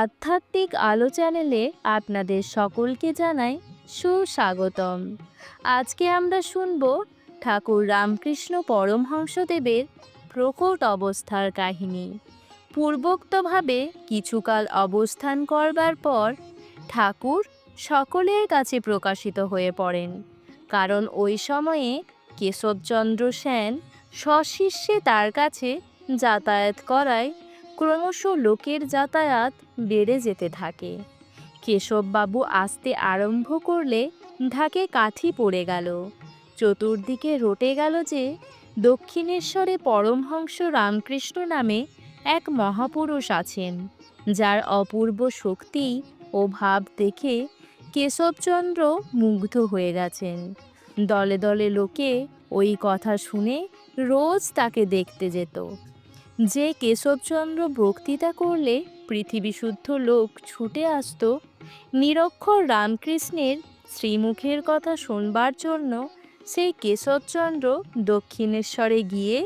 আধ্যাত্মিক আলো চ্যানেলে আপনাদের সকলকে জানাই সুস্বাগতম। আজকে আমরা শুনব ঠাকুর রামকৃষ্ণ পরমহংসদেবের প্রকট অবস্থার কাহিনী। পূর্বোক্তভাবে কিছুকাল অবস্থান করবার পর ঠাকুর সকলের কাছে প্রকাশিত হয়ে পড়েন। কারণ ওই সময়ে কেশবচন্দ্র সেন সশিষ্যে তার কাছে যাতায়াত করায় ক্রমশ লোকের যাতায়াত বেড়ে যেতে থাকে। কেশববাবু আসতে আরম্ভ করলে ঢাকে কাঠি পড়ে গেল। চতুর্দিকে রটে গেল যে দক্ষিণেশ্বরে পরমহংস রামকৃষ্ণ নামে এক মহাপুরুষ আছেন, যার অপূর্ব শক্তি ও ভাব দেখে কেশবচন্দ্র মুগ্ধ হয়ে গেছেন। দলে দলে লোকে ওই কথা শুনে রোজ তাকে দেখতে যেত। যে কেশবচন্দ্র বক্তৃতা করলে পৃথিবী শুদ্ধ লোক ছুটে আসতো, নিরক্ষর রামকৃষ্ণের শ্রীমুখের কথা শুনবার জন্য সেই কেশবচন্দ্র দক্ষিণেশ্বরে গিয়ে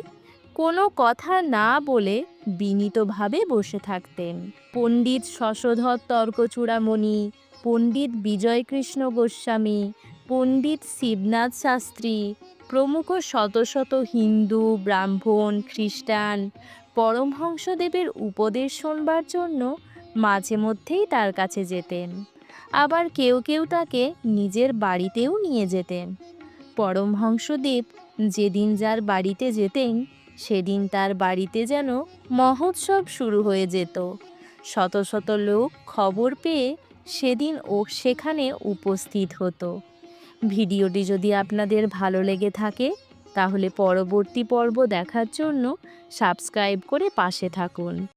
কোনো কথা না বলে বিনীতভাবে বসে থাকতেন। পণ্ডিত শশধর তর্কচূড়ামণি, পণ্ডিত বিজয়কৃষ্ণ গোস্বামী, পণ্ডিত শিবনাথ শাস্ত্রী প্রমুখ শত শত হিন্দু, ব্রাহ্মণ, খ্রিস্টান পরমহংসদেবের উপদেশ শোনবার জন্য মাঝে মধ্যেই তার কাছে যেতেন। আবার কেউ কেউ তাকে নিজের বাড়িতেও নিয়ে যেতেন। পরমহংসদেব যেদিন যার বাড়িতে যেতেন, সেদিন তার বাড়িতে যেন মহোৎসব শুরু হয়ে যেত। শত শত লোক খবর পেয়ে সেদিন ও সেখানে উপস্থিত হতো। ভিডিওটি যদি আপনাদের ভালো লেগে থাকে, তাহলে পরবর্তী পর্ব দেখার জন্য সাবস্ক্রাইব করে পাশে থাকুন।